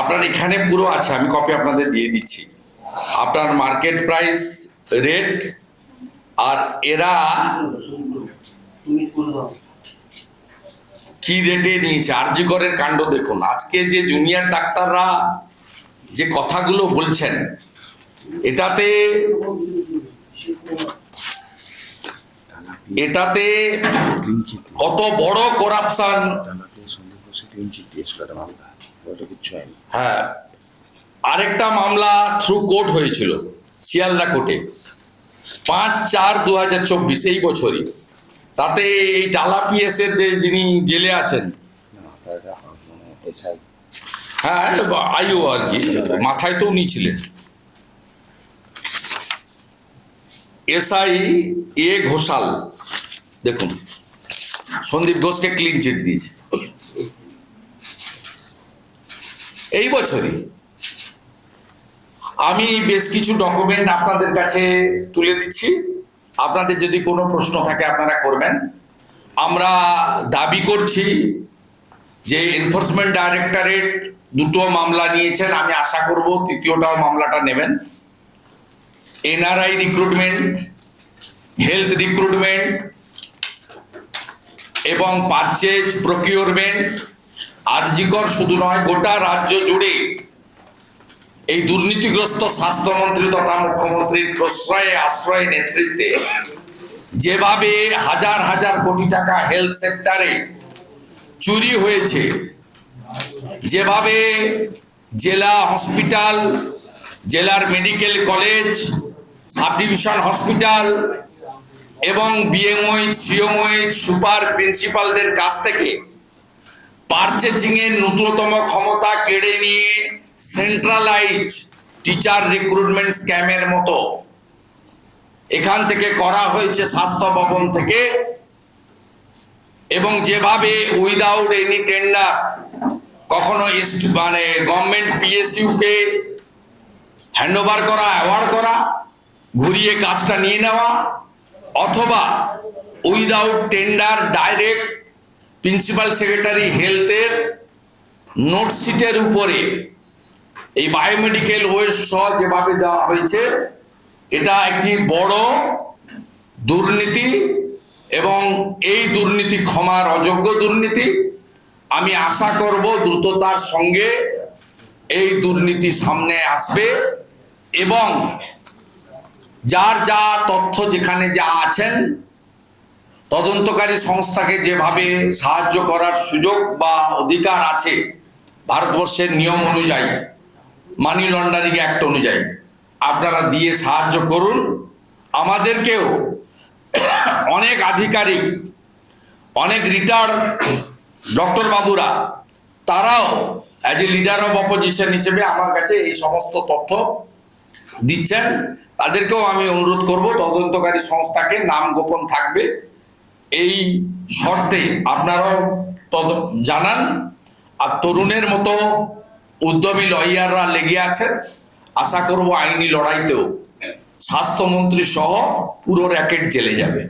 আপনার এখানে পুরো আছে, আমি কপি আপনাদের দিয়ে দিচ্ছি। আপনার মার্কেট প্রাইস রেট আর এরা কি রেটে নিয়েছে? আরজিগরের কাণ্ড দেখুন। আজকে যে জুনিয়র ডাক্তাররা যে কথাগুলো বলছেন এটাতে এটাতে কত বড় করাপশন হ্যাঁ। আরেকটা মামলা থ্রু কোর্ট হয়েছিল শিয়ালদা কোর্টে। পাঁচ চার দু হাজার চব্বিশ এই বছরই। তাতে এই টালা পিএসের যে যিনি জেলে আছেন মানে হ্যাঁ আইও আর কি মাথায় তো উনি ছিলেন। SI A Ghoshal. দেখুন, সন্দীপ ঘোষকে ক্লিন চিট দিয়েছে। এই বছরই আমি বেশ কিছু ডকুমেন্ট আপনাদের কাছে তুলে দিচ্ছি। আপনাদের যদি কোনো প্রশ্ন থাকে, আপনারা করবেন। আমরা দাবি করছি যে এনফোর্সমেন্ট ডাইরেক্টরেট দুটো মামলা নিয়েছেন, আমি আশা করব তৃতীয়টাও মামলাটা নেবেন। এনআরআই রিক্রুটমেন্ট হেলথ রিক্রুটমেন্ট এবং পারচেজ প্রকিউরমেন্ট আরজিকর শুধু নয়, গোটা রাজ্য জুড়ে এই দুর্নীতিগ্রস্ত স্বাস্থ্যমন্ত্রী তথা মুখ্যমন্ত্রীর প্রশ্রয়ে, আশ্রয়ে, নেতৃত্বে যেভাবে হাজার হাজার কোটি টাকা হেলথ সেক্টরে চুরি হয়েছে, যেভাবে জেলা হসপিটাল জেলার medical college sub division hospital এবং বিএমওইচ সিওমওইচ সুপার প্রিন্সিপালদের কাছ থেকে পারচেজিং এর নূতনতম ক্ষমতা কেড়ে নিয়ে সেন্ট্রালাইজ টিচার রিক্রুটমেন্ট স্ক্যামের মতো এখান থেকে করা হয়েছে স্বাস্থ্য ভবন থেকে এবং যেভাবে উইদাউট এনি টেন্ডার কখনো মানে গভর্নমেন্ট পিএসইউকে হ্যান্ড ওভার করা অ্যাওয়ার্ড করা ঘুরিয়ে কাজটা নিয়ে নেওয়া অথবা without tender direct principal secretary হেলথের নোটশিটের উপরে এই বায়োমেডিক্যাল ওয়েস্ট সহ যেভাবে দেওয়া হয়েছে, এটা একটি বড় দুর্নীতি এবং এই দুর্নীতি ক্ষমার অযোগ্য দুর্নীতি। আমি আশা করব দ্রুততার সঙ্গে এই দুর্নীতি সামনে আসবে এবং যার যা তথ্য যেখানে যা আছেন, তদন্তকারী সংস্থাকে যেভাবে সাহায্য করার সুযোগ বা অধিকার আছে ভারতবর্ষের নিয়ম অনুযায়ী মানি লন্ডারিং অ্যাক্ট অনুযায়ী, আপনারা দিয়ে সাহায্য করুন। আমাদেরকেও অনেক আধিকারিক, অনেক রিটায়ার্ড ডক্টর বাবুরা তারাও as a leader of opposition হিসেবে আমার কাছে এই সমস্ত তথ্য দিচ্ছেন, তাদেরকেও আমি অনুরোধ করব, তদন্তকারী সংস্থাকে নাম গোপন থাকবে। এই শর্তে আপনারাও তদ, জানান। আর তরুণের মতো উদ্যমী লয়াররা লেগে আছেন, আশা করব আইনি লড়াইতেও। স্বাস্থ্যমন্ত্রী সহ পুরো র্যাকেট জেলে যাবে।